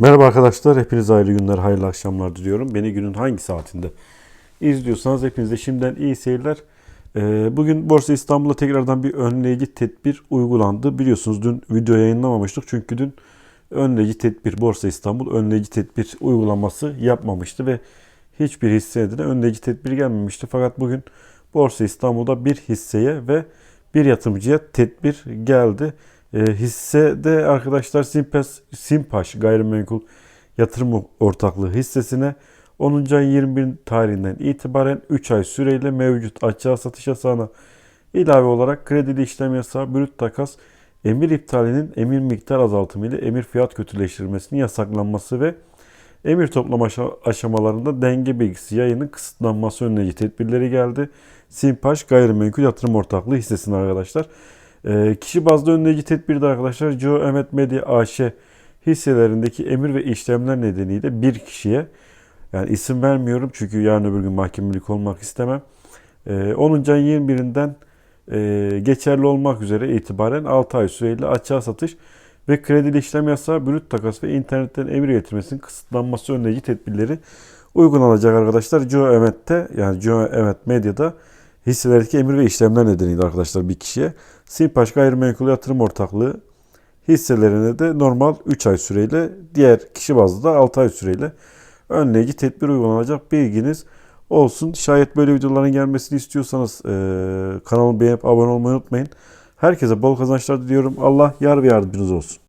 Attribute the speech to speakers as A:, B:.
A: Merhaba arkadaşlar, hepinize hayırlı günler, hayırlı akşamlar diliyorum. Beni günün hangi saatinde izliyorsanız hepinize şimdiden iyi seyirler. Ee, Bugün Borsa İstanbul'da tekrardan bir önleyici tedbir uygulandı. Biliyorsunuz dün video yayınlamamıştık çünkü dün önleyici tedbir, Borsa İstanbul önleyici tedbir uygulaması yapmamıştı ve hiçbir hisse senedine önleyici tedbir gelmemişti. Fakat bugün Borsa İstanbul'da bir hisseye ve bir yatırımcıya tedbir geldi. E, hissede arkadaşlar Simpes, Simpaş gayrimenkul yatırım ortaklığı hissesine 10. ayın 21 tarihinden itibaren 3 ay süreyle mevcut açığa satış yasağına ilave olarak kredili işlem yasağı, brüt takas, emir iptalinin emir miktar azaltımı ile emir fiyat kötüleştirilmesinin yasaklanması ve emir toplama aşa- aşamalarında denge bilgisi yayının kısıtlanması önleyici tedbirleri geldi. Simpaş gayrimenkul yatırım ortaklığı hissesine arkadaşlar. Ee, kişi bazlı önleyici tedbirde arkadaşlar Geo Emet Medya AŞ hisselerindeki emir ve işlemler nedeniyle bir kişiye yani isim vermiyorum çünkü yarın öbür gün mahkemelik olmak istemem. Ee, 10. ayın 21'inden e, geçerli olmak üzere itibaren 6 ay süreyle açığa satış ve kredili işlem yasağı, brüt takas ve internetten emir getirmesinin kısıtlanması önleyici tedbirleri uygulanacak arkadaşlar. Geo Emet'te yani Geo Emet Medya'da hisselerdeki emir ve işlemler nedeniyle arkadaşlar bir kişiye. Simpaş Gayrimenkul Yatırım Ortaklığı hisselerine de normal 3 ay süreyle diğer kişi bazlı da 6 ay süreyle önleyici tedbir uygulanacak bilginiz olsun. Şayet böyle videoların gelmesini istiyorsanız eee kanalımı beğenip abone olmayı unutmayın. Herkese bol kazançlar diliyorum. Allah yar ve yardımcınız olsun.